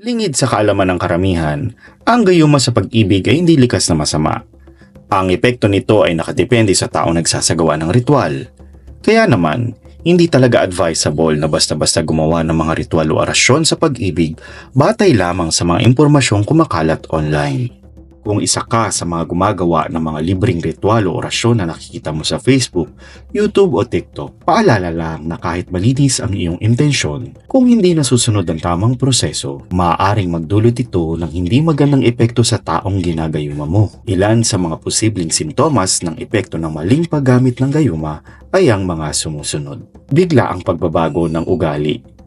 Lingid sa kaalaman ng karamihan, ang gayuma sa pag-ibig ay hindi likas na masama. Ang epekto nito ay nakadepende sa taong nagsasagawa ng ritual. Kaya naman, hindi talaga advisable na basta-basta gumawa ng mga ritual o orasyon sa pag-ibig batay lamang sa mga impormasyong kumakalat online. Kung isa ka sa mga gumagawa ng mga libreng ritual o orasyon na nakikita mo sa Facebook, YouTube o TikTok, paalala lang na kahit malinis ang iyong intensyon, kung hindi nasusunod ang tamang proseso, maaaring magdulot ito ng hindi magandang epekto sa taong ginagayuma mo. Ilan sa mga posibleng simptomas ng epekto ng maling paggamit ng gayuma ay ang mga sumusunod. Bigla ang pagbabago ng ugali.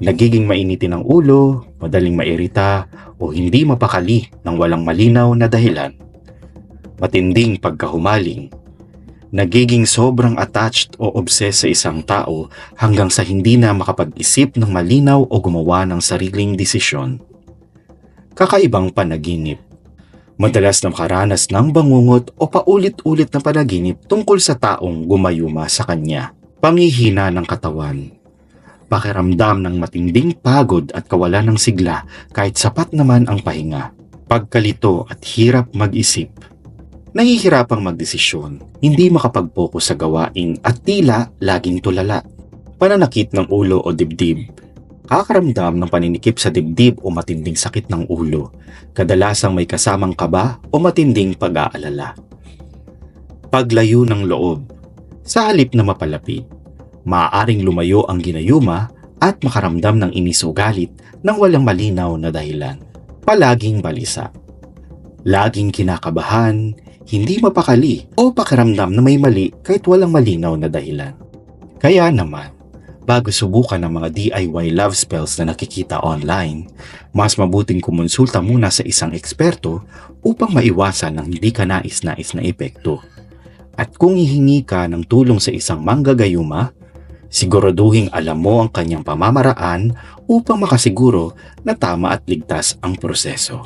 Nagiging mainitin ang ulo, madaling mairita, o hindi mapakali ng walang malinaw na dahilan. Matinding pagkahumaling. Nagiging sobrang attached o obsessed sa isang tao hanggang sa hindi na makapag-isip ng malinaw o gumawa ng sariling desisyon. Kakaibang panaginip. Madalas na makaranas ng bangungot o paulit-ulit na panaginip tungkol sa taong gumayuma sa kanya. Pangihina ng katawan. Pakiramdam ng matinding pagod at kawalan ng sigla kahit sapat naman ang pahinga. Pagkalito at hirap mag-isip. Nahihirapang magdesisyon, hindi makapag-focus sa gawain at tila laging tulala. Pananakit ng ulo o dibdib. Kakaramdam ng paninikip sa dibdib o matinding sakit ng ulo. Kadalasang may kasamang kaba o matinding pag-aalala. Paglayo ng loob. Sa halip na mapalapit, maaaring lumayo ang ginayuma at makaramdam ng inis o galit nang walang malinaw na dahilan. Palaging balisa. Laging kinakabahan, hindi mapakali o pakiramdam na may mali kahit walang malinaw na dahilan. Kaya naman, bago subukan ng mga DIY love spells na nakikita online, mas mabuting kumonsulta muna sa isang eksperto upang maiwasan ang hindi ka nais-nais na epekto. At kung hihingi ka ng tulong sa isang manggagayuma, siguraduhin alam mo ang kanyang pamamaraan upang makasiguro na tama at ligtas ang proseso.